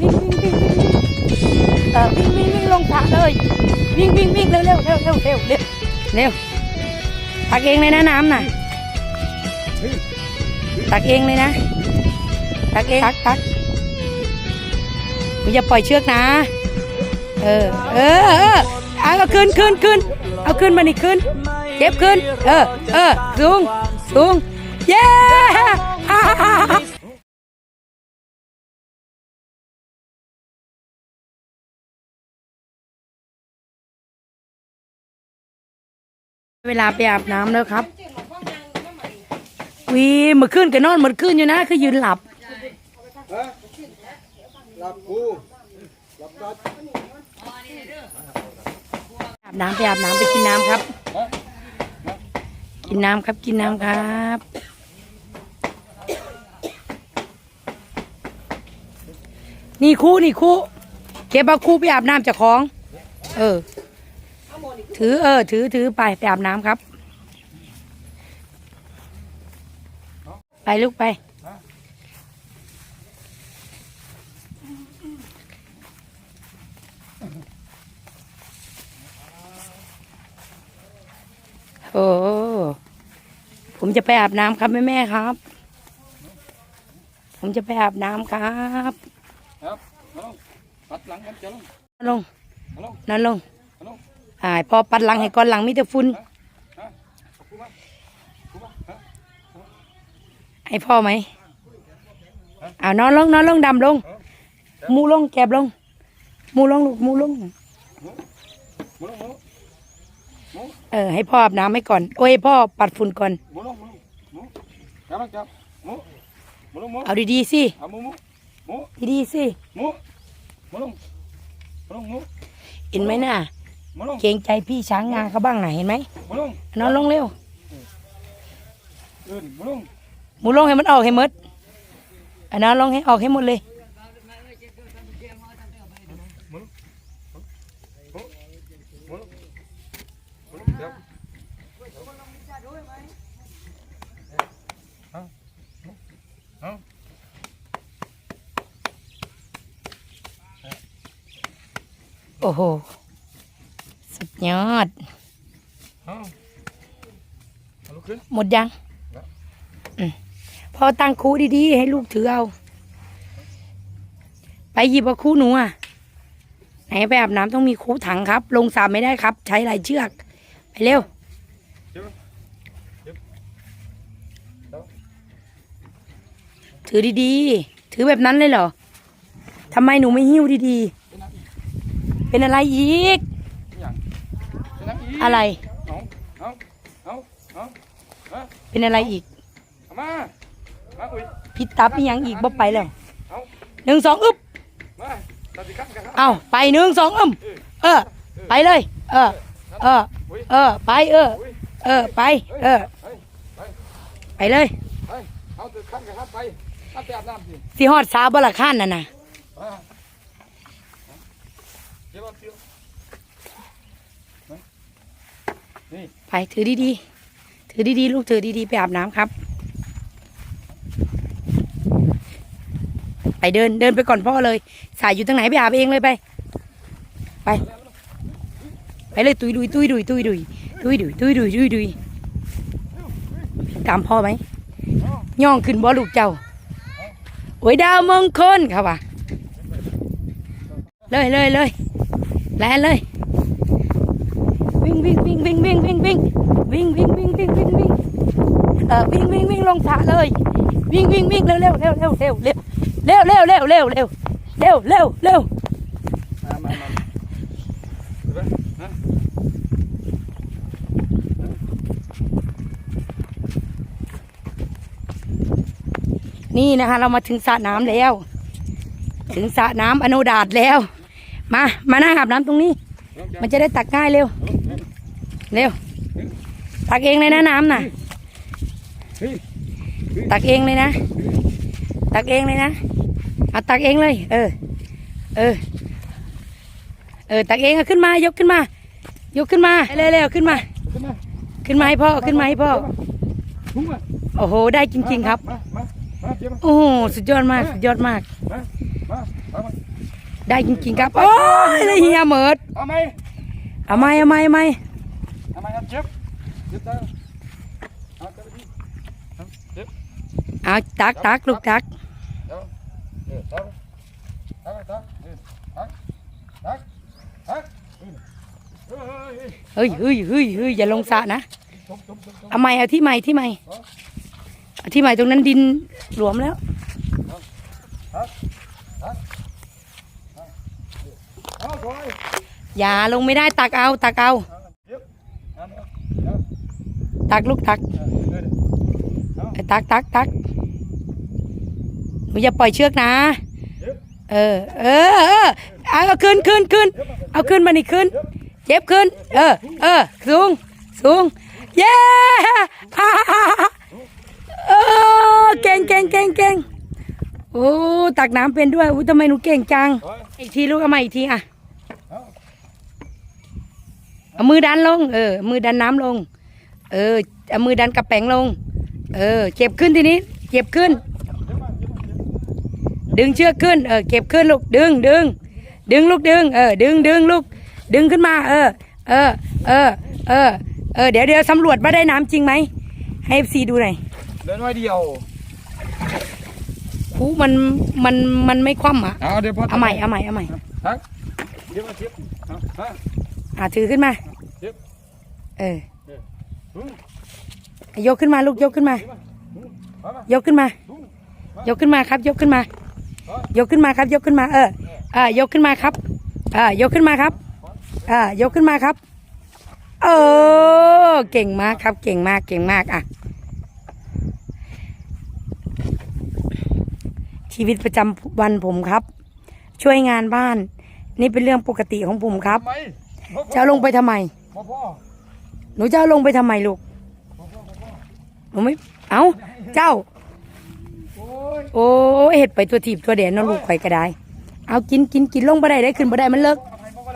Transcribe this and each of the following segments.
วิ่งวิ่งวิ่งวิ่งวิ่งวิ่งเออวิ่งวิ่งวิ่งลงสระเลย วิ่งวิ่งวิ่งเร็วเร็วเร็วเร็วเร็วเร็วเร็วตักเองเลยนะน้ำน่ะตักเองเลยนะ ตักเองตักตักอย่าปล่อยเชือกนะ เออ เออเออเอาเอาขึ้นขึ้นขึ้นเอาขึ้นมานี่ขึ้นเก็บขึ้น เออ เออสูงสูงเย้ เวลาไปอาบน้ำแล้วครับ วีเมื่อคืนก็นอนเมื่อคืนอยู่นะ คือยืนหลับ หลับกูหลับกัดอาบน้ำไปอาบน้ำไปกินน้ำครับ กินน้ำครับกินน้ำครับนี่คู่นี่คู่เก็บเอาคู่ไปอาบน้ำจากของ เออ ถือเออ ถือถือไปไปอาบน้ำครับ ไปลูกไป โอ้ผมจะไปอาบน้ำครับแม่แม่ๆครับ ผมจะไปอาบน้ำครับ ครับมาลงปัดหลังกันจะลงลงมาลงนั่นลงมาลง อ่าพอปัดหลังให้ก่อนหลังมีแต่ฝุ่นฮะกูมากูมาฮะให้พ่อไหมอ่านอนลงนอนลงดำลง มูลงแกบลง มูลงลูกมูลงมาลงมาลงเออให้พ่ออาบน้ำให้ก่อน โอ้ยพ่อปัดฝุ่นก่อนมาลงมาลงมาจับมันจับมามาลงมาเอาดีๆสิเอามามามาดีๆสิมามาลงมาลงมาเห็นไหมน่ะ มาลงเกรงใจพี่ช้างงาเขาบ้างไหนะเห็นไหมมาลงนอนลงเร็วเดินมาลงมูลงให้มันออกให้หมดอันนั้นลงให้ออกให้หมดเลย มาลงมาลงจับเอาเอาโอ้โหสุด ยอดเอาเอาลุกขึ้นหมดยังแล้วอืมพอตั้งคูดีๆ ให้ลูกถือเอา ไปหยิบเอาคูหนูอะไหนไปอาบน้ำต้องมีคูถังครับ ลงสามไม่ได้ครับ ใช้ลายเชือก ไปเร็วเดี๋ยวเดี๋ยวเดี๋ยวถือดีๆ ถือแบบนั้นเลยเหรอทำไมหนูไม่หิ้วดีๆ เป็นอะไรอีก อย่างเป็นนัก อีอะไร เอาเอาเอาเอาเอาเป็นอะไรอีก เอามา มาอุ้ยพิตับอีหยังอีกบ่ไปแล้วเอาหนึ่งสองอึบมาตัดสิครับกันครับเอาไปหนึ่งสองอึมเออ ไปเลย เออ เออ เออ ไป เอออุ้ยเออ ไป เออ ไปไปไปเลยไปเอาตัดขั้นกันครับไปมาไปอาบน้ำสิ สิฮอดสาวบละข้านน่ะนะ มาเดี๋ยวมาเดี๋ยวนี่ ไปถือดีๆ ถือดีๆ ลูกถือดีๆ ไปอาบน้ำครับ ไปเดินเดินไปก่อนพ่อเลย สายอยู่ตรงไหนไปอาบเองเลยไป ไป ไปเลยตุยดุยตุยดุยตุยดุยตุยดุยตุยดุยตุยดุยตามพ่อไหมย่องขึ้นบ่ลูกเจ้าโอ้ยดาวมงคลครับว่ะเลยเลยเลยแลนเลย วิ่งวิ่งวิ่งวิ่งวิ่งวิ่งวิ่งวิ่งวิ่งวิ่งวิ่งวิ่งวิ่งเออวิ่งวิ่งวิ่งลงสระเลย วิ่งวิ่งวิ่งเร็วเร็วเร็วเร็วเร็วเร็วเร็วเร็วเร็วเร็วเร็วเร็วเร็วเร็วนี่นะคะ เรามาถึงสระน้ำแล้ว ถึงสระน้ำอโนดาตแล้ว มา มานั่งอาบน้ำตรงนี้ มันจะได้ตักง่ายเร็ว เร็ว ตักเองเลยนะน้ำน่ะ ตักเองเลยนะ ตักเองเลยนะเอาตักเองเลย เออ เออ เออ ตักเองเอาขึ้นมา ยกขึ้นมา ยกขึ้นมาเร็วๆขึ้นมา ขึ้นมาขึ้นมาให้พ่อ ขึ้นมาให้พ่อ โอ้โห ได้จริง ๆ ครับ โอ้โห สุดยอดมาก สุดยอดมาก ได้จริง ๆ ครับ โอ้ยเลยเฮียเหมิดเอาไหมเอาไหมเอาไหมเอาไหม เอาไหมครับเจ็บเจ็บตาเอาเจ็บไปดิเอาเจ็บเอาตักตักลูกตักเดี๋ยวเออตักตักตักเออตักตักตักเออเฮ้ยเฮ้ยเฮ้ยเฮ้ยเฮ้ยอย่าลงสระนะจมจมจมจมเอาไหมเอาที่ใหม่ที่ใหม่เอาที่ใหม่ตรงนั้นดินหลวมแล้วเอาถอยอย่าลงไม่ได้ตักเอาตักเอา เจ็บเอาเอา ตักลูกตักเออเออเอาไอ้ตักตักตักหนูอย่าปล่อยเชือกนะเจ็บเออ เออเออเอาเอาขึ้นขึ้นขึ้นเอาขึ้นมานี่ขึ้น เจ็บขึ้น เออ เออ สูง สูง เย้ฮ่าฮ่าฮ่าเออเก่งเก่งเก่งเก่งโอ้ตักน้ำเป็นด้วยอู้ทำไมหนูเก่งจังถอยอีกทีลูกเอามาอีกทีอะเอาเอามือดันลง เออ มือดันน้ำลง เออเอามือดันกระแป้งลง เออ เก็บขึ้นทีนี้ เก็บขึ้นเจ็บมาเจ็บมาเจ็บดึงเชือกขึ้น เออ เก็บขึ้นลูก ดึง ดึง ดึงลูกดึง เออ ดึง ดึงลูก ดึงขึ้นมา เออ เออ เออ เออ เออ เดี๋ยวเดี๋ยวสำรวจว่าได้น้ำจริงไหม ให้เอฟซีดูหน่อย เดินไว้เดียวคูมัน มัน มันไม่คว่ำอะ เอาเดี๋ยวพอเอาใหม่ เอาใหม่ เอาใหม่ทักเจ็บมาเจ็บเอาฮะอ่าถือขึ้นมาเจ็บเอออืม ยกขึ้นมาลูกยกขึ้นมามามายกขึ้นมาอืมยกขึ้นมาครับ ยกขึ้นมา ยกขึ้นมาครับ ยกขึ้นมา เออเออยกขึ้นมาครับเออยกขึ้นมาครับเออยกขึ้นมาครับ เออเก่งมากครับ เก่งมากเก่งมากอะชีวิตประจำวันผมครับ ช่วยงานบ้าน นี่เป็นเรื่องปกติของผมครับทำไมจะเอาลงไปทำไมพ่อพ่อห นูจะเอาลงไปทำไมลูกหนูไม่ เอาเจ้า โอ้เห็ดไปตัวถีบตัวเด่นเนาะลูกไปก็ได้ เอากินกินกินลงบ่ได้ได้ขึ้นบ่ได้มันเลิกเดี๋ยวพ่อ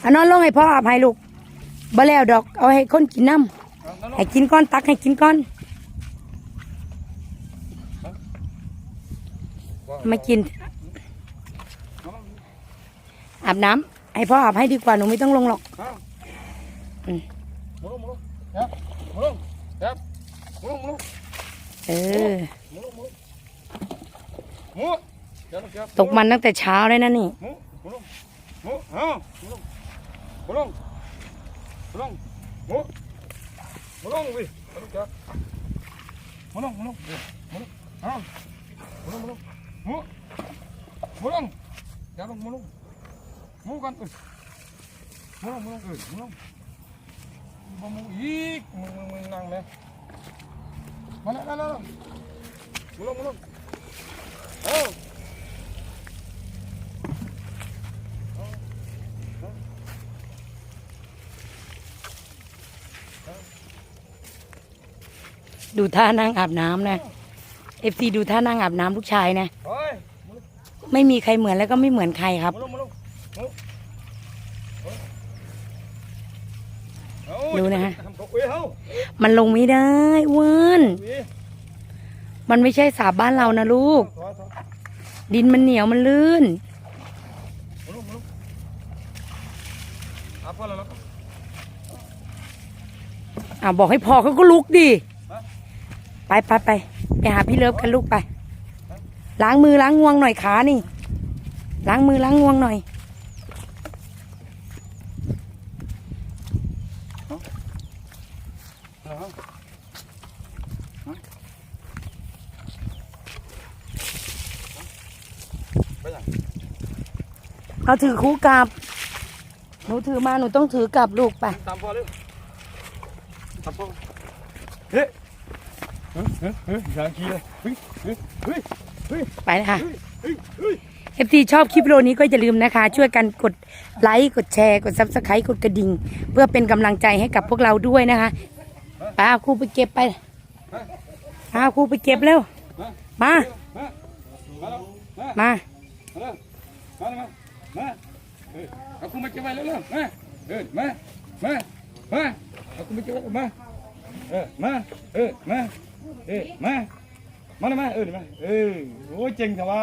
เอานอนลงให้พ่ออาภัยลูกบ่แล้วดอก เอาให้คนกินน้เอานั่นำให้กินก้อนตักให้กินก้อนไม่กิน อาบน้ำให้พ่ออาบให้ดีกว่าหนูไม่ต้องลงหรอก มุนลงหมุนลงครับหมุนลงครับหมุนลงหมุนลงเออหมุนลงหมุนลงหมุนเดี๋ยวลงครับตกมันตั้งแต่เช้าเลยนะนี่หมุนหมุนลงหมุนเอาหมุนลงหมุนลงหมุนลงหมุนหมุนลงวิเอาลงครับหมุนลงหมุนลงเดี๋ยวหมุนลงเอาหมุนลงหมุนลงหมุนหมุนลงเดี๋ยวลงหมุนลงหมุนกันเออหมุนลงหมุนลงเออหมุนลง บ่หมุนอีกมึงมึงมึงนั่งเลยมาแล้วมาแล้วหมุนลงหมุนลงเอาดูท่านั่งอาบน้ำนะเอฟซีดูท่านั่งอาบน้ำลูกชายนะ เฮ้ยไม่มีใครเหมือนแล้วก็ไม่เหมือนใครครับมาลงมาลง ดูนะฮะทำตกเว้ยเฮ้ามันลงไม่ได้อ้วนเว้ยมันไม่ใช่สาบ้านเรานะลูกถอยถอยดินมันเหนียวมันลื่นมาลงมาลงอะพอแล้วแล้วก็อ่าบอกให้พอเขาก็ลุกดิฮะไปไปไปไปหาพี่เลิฟกันลูกไป ล้างมือล้างงวงหน่อยขานี่ ล้างมือล้างงวงหน่อย เอาฮะฮะไปยัง เอาถือคู่กลับ หนูถือมาหนูต้องถือกลับลูกไป ตามพ่อเร็วตามพ่อเฮ้ยเฮ้ยเฮ้ยเฮ้ยอย่างขี้เลยเฮ้ยเฮ้ยเฮ้ยเฮ้ยไปเลยค่ะ เฮ้ยเฮ้ยเอฟซีชอบคลิปวิดีโอนี้ก็อย่าลืมนะคะ ช่วยกันกดไลค์ กดแชร์ กดซับสไครต์กดกระดิ่ง เพื่อเป็นกำลังใจให้กับพวกเราด้วยนะคะไป้าครูไปเก็บไปป้าครูไปเก็บเร็ว มา มา มาแล้วมามามาเลย มาเออเอาคุณมาเก็บไว้เร็วมาเออมามามาเอาคุณมาเก็บไว้มาเออมาเออมาเออมามาเลยมาเออมาเออโอ้ยเจ๋งแต่ว่า